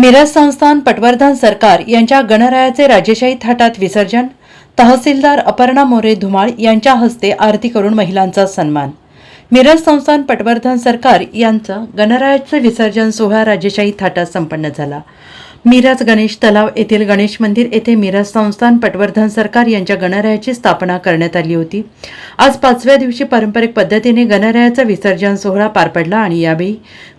मिरज संस्थान पटवर्धन सरकार यांच्या गणरायाचे राजेशाही थाटात विसर्जन तहसीलदार अपर्णा मोरे धुमाळ यांच्या हस्ते आरती करून महिलांचा सन्मान. मिरज संस्थान पटवर्धन सरकार यांचं गणरायाचं विसर्जन सोहळा राजेशाही थाटात संपन्न झाला. मिरज गणेश तलाव येथील गणेश मंदिर येथे मिरज संस्थान पटवर्धन सरकार यांच्या गणरायाची स्थापना करण्यात आली होती. आज पाचव्या दिवशी पारंपरिक पद्धतीने गणरायाचा विसर्जन सोहळा पार पडला आणि यावेळी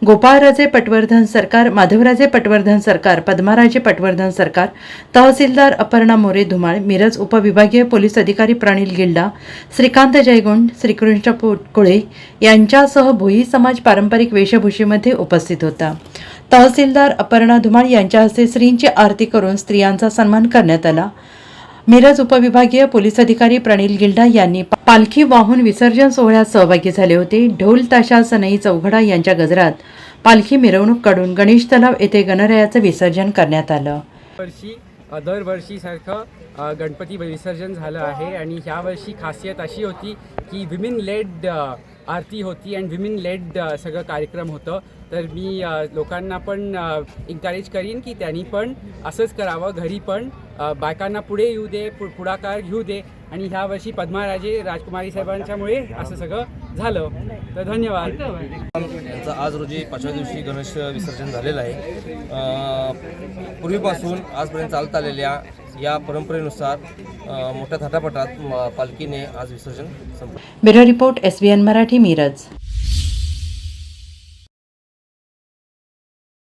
गोपाळराजे पटवर्धन सरकार माधवराजे पटवर्धन सरकार पद्माराजे पटवर्धन सरकार तहसीलदार अपर्णा मोरे धुमाळ मिरज उपविभागीय पोलीस अधिकारी प्रणील गिल्डा श्रीकांत जयगोंड श्रीकृष्ण कुळे यांच्यासह भोई समाज पारंपरिक वेशभूषेमध्ये उपस्थित होता. तहसीलदार अपर्णा धुमाळ यांच्या हस्ते स्त्रींची आरती करून स्त्रियांचा सन्मान करण्यात आला. मिरज उपविभागीय पोलीस अधिकारी प्रणील गिल्डा यांनी पालखी वाहून विसर्जन सोहळ्यात सहभागी झाले होते. ढोल ताशा सनई चौघडा यांच्या गजरात पालखी मिरवणूक काढून गणेश तलाव येथे गणरायाचं विसर्जन करण्यात आलं. दरवर्षी सारखं गणपती विसर्जन झालं आहे आणि ह्यावर्षी खासियत अशी होती की विमेन लेड आरती होती अँड विमेन लेड सगळं कार्यक्रम होतं. तर मी लोकांना पण एन्करेज करीन की त्यांनी पण असंच करावं घरी पण बायकांना पुढे येऊ दे पु पुढाकार घेऊ दे. आणि ह्यावर्षी पद्माराजे राजकुमारी साहेबांच्यामुळे असं सगळं झालं. तर धन्यवाद. आज रोजी पाचव्या दिवशी गणेश विसर्जन झालेलं आहे. पूर्वीपासून आजपर्यंत चालत आलेल्या या परंपरेनुसार मोठ्या थाटापटात पालखीने आज विसर्जन संपलं. Bureau report SBN Marathi Miraj.